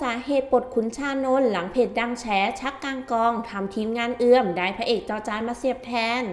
สาเหตุปลดขุนชานนท์หลังเพจดังแฉชักกลางกองทำทีมงานเอื้อมได้พระเอกจอจานมาเสียบแทน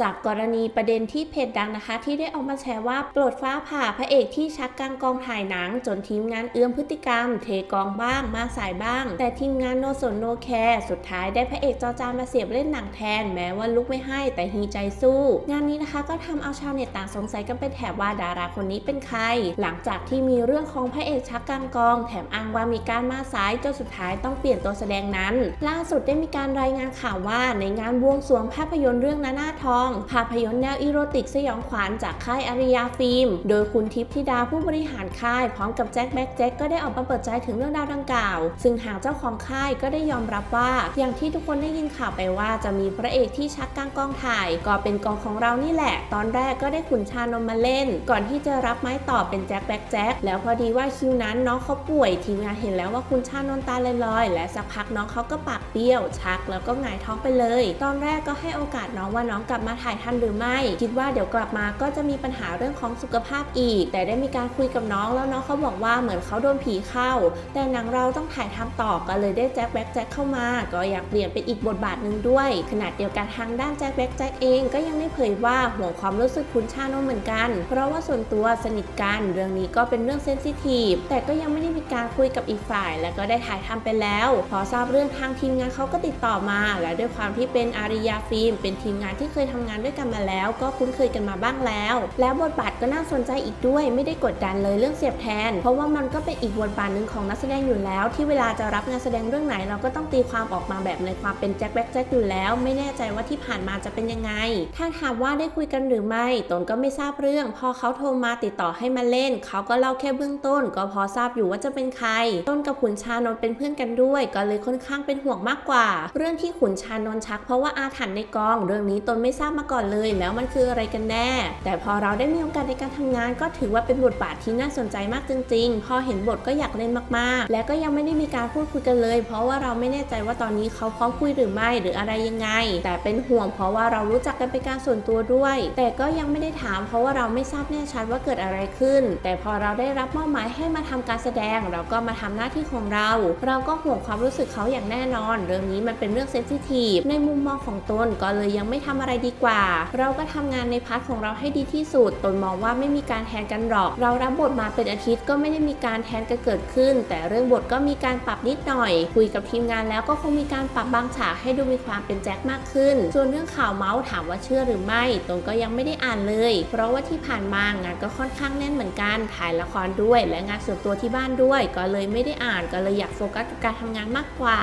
จากกรณีประเด็นที่เพจดังนะคะ ที่ได้ออกมาแชร์ว่าโปรดฟ้าผ่าพระเอกที่ชักกลางกองถ่ายหนัง จนทีมงานเอื้อมพฤติกรรม เทกองบ้างมาสายบ้าง แต่ทีมงานโนสนโนแคร์สุดท้ายได้พระเอกจอจานมาเสียบเล่นหนังแทน แม้ว่าลุกไม่ให้แต่ฮีใจสู้ งานนี้นะคะก็ทำเอาชาวเน็ตต่างสงสัยกันเป็นแถบว่าดาราคนนี้เป็นใคร หลังจากที่มีเรื่องของพระเอกชักกลางกอง แถมอ้างว่ามีการมาสายจนสุดท้ายต้องเปลี่ยนตัวแสดงนั้น ล่าสุดได้มีการรายงานข่าวว่าในงานบวงสรวงภาพยนตร์เรื่องนาหน้าทอง ภาพยนตร์แนวอีโรติกสยองขวัญจากค่ายอาริยาฟิล์ม โดยคุณทิพย์ธิดาผู้บริหารค่าย พร้อมกับแจ็คแบ็กแจ็คก็ได้ออกมาเปิดใจถึงเรื่องราวดังกล่าว ซึ่งทางเจ้าของค่ายก็ได้ยอมรับว่า อย่างที่ทุกคนได้ยินข่าวไปว่าจะมีพระเอกที่ชักกลางกองถ่าย ก็เป็นกองของเรานี่แหละ ตอนแรกก็ได้ขุนชานนท์มาเล่น ก่อนที่จะรับไม้ต่อเป็นแจ็คแบ็กแจ็คแล้วพอดีว่าคิวนั้นน้องเขาป่วยทีมงานเห็นแล้วว่าคุณชานนตาลอยๆและสักพักน้องเขาก็ปากเปี้ยว ชักแล้วก็หงายท้องไปเลย ตอนแรกก็ให้โอกาสน้องว่าน้องกลับมาถ่ายทันหรือไม่ คิดว่าเดี๋ยวกลับมาก็จะมีปัญหาเรื่องของสุขภาพอีก แต่ได้มีการคุยกับน้องแล้วน้องเขาบอกว่าเหมือนเขาโดนผีเข้า แต่หนังเราต้องถ่ายทำต่อก็เลยได้แจ็คแบ็กแจ็คเข้ามา ก็อยากเปลี่ยนเป็นอีกบทบาทหนึ่งด้วย ขณะเดียวกันทางด้านแจ็คแบ็กแจ็คเองก็ยังได้เผยว่าห่วงความรู้สึกคุณชานนท์เหมือนกัน เพราะว่าส่วนตัวสนิทกันเรื่องนี้ก็เป็นเรื่องเซนซิทีฟแต่ก็ยังไม่ได้มีการคุยกับอีกฝ่าย และก็ได้ถ่ายทำไปแล้ว พอทราบเรื่องทางทีมงานเขาก็ติดต่อมา และด้วยความที่เป็นอาริยาฟิล์มเป็นทีมงานที่เคยทำงานด้วยกันมาแล้ว ก็คุ้นเคยกันมาบ้างแล้ว แล้วบทบาทก็น่าสนใจอีกด้วย ไม่ได้กดดันเลยเรื่องเสียบแทน เพราะว่ามันก็เป็นอีกบทบาทหนึ่งของนักแสดงอยู่แล้ว ที่เวลาจะรับงานแสดงเรื่องไหนเราก็ต้องตีความออกมาแบบในความเป็นแจ็คแบ็กแจ็คอยู่แล้ว ไม่แน่ใจว่าที่ผ่านมาจะเป็นยังไง ถ้าถามว่าได้คุยกันหรือไม่ตนก็ไม่ทราบเรื่อง พอเขาโทรมาติดต่อให้มาเล่น เขาก็เล่าแค่เบื้องต้น ก็พอทราบอยู่ว่าจะเป็นใคร ต้นกับขุนชานนท์เป็นเพื่อนกันด้วย ก็เลยค่อนข้างเป็นห่วงมากกว่า เรื่องที่ขุนชานนท์ชักเพราะว่าอาถรรพ์ในกอง เรื่องนี้ตนไม่ทราบมาก่อนเลย แล้วมันคืออะไรกันแน่ แต่พอเราได้มีโอกาสในการทำงาน ก็ถือว่าเป็นบทบาทที่น่าสนใจมากจริง ๆ พอเห็นบทก็อยากเล่นมากๆ และก็ยังไม่ได้มีการพูดคุยกันเลย เพราะว่าเราไม่แน่ใจว่าตอนนี้เขาพร้อมคุยหรือไม่หรืออะไรยังไง แต่เป็นห่วงเพราะว่าเรารู้จักกันเป็นการส่วนตัวด้วย แต่ก็ยังไม่ได้ถาม เพราะว่าเราไม่ทราบแน่ชัดว่าเกิดอะไรขึ้น แต่พอเราได้รับมอบหมายให้มาทำการแสดง เราก็มาทำหน้าที่ของเรา เราก็ห่วงความรู้สึกเขาอย่างแน่นอน เรื่องนี้มันเป็นเรื่องเซนซิทีฟในมุมมองของตนก็เลยยังไม่ทำอะไรดีกว่า เราก็ทำงานในพาร์ทของเราให้ดีที่สุดตนมองว่าไม่มีการแทนกันหรอก เรารับบทมาเป็นอาทิตย์ก็ไม่ได้มีการแทนกันเกิดขึ้น แต่เรื่องบทก็มีการปรับนิดหน่อย คุยกับทีมงานแล้วก็คงมีการปรับบางฉากให้ดูมีความเป็นแจ็คมากขึ้น ส่วนเรื่องข่าวเมาส์ถามว่าเชื่อหรือไม่ตนก็ยังไม่ได้อ่านเลย เพราะว่าที่ผ่านมางานก็ค่อนข้างแน่นเหมือนกันถ่ายละครด้วย และงานส่วนตัวที่บ้านด้วย ก็เลยไม่ได้อ่านก็เลยอยากโฟกัสกับการทำงานมากกว่า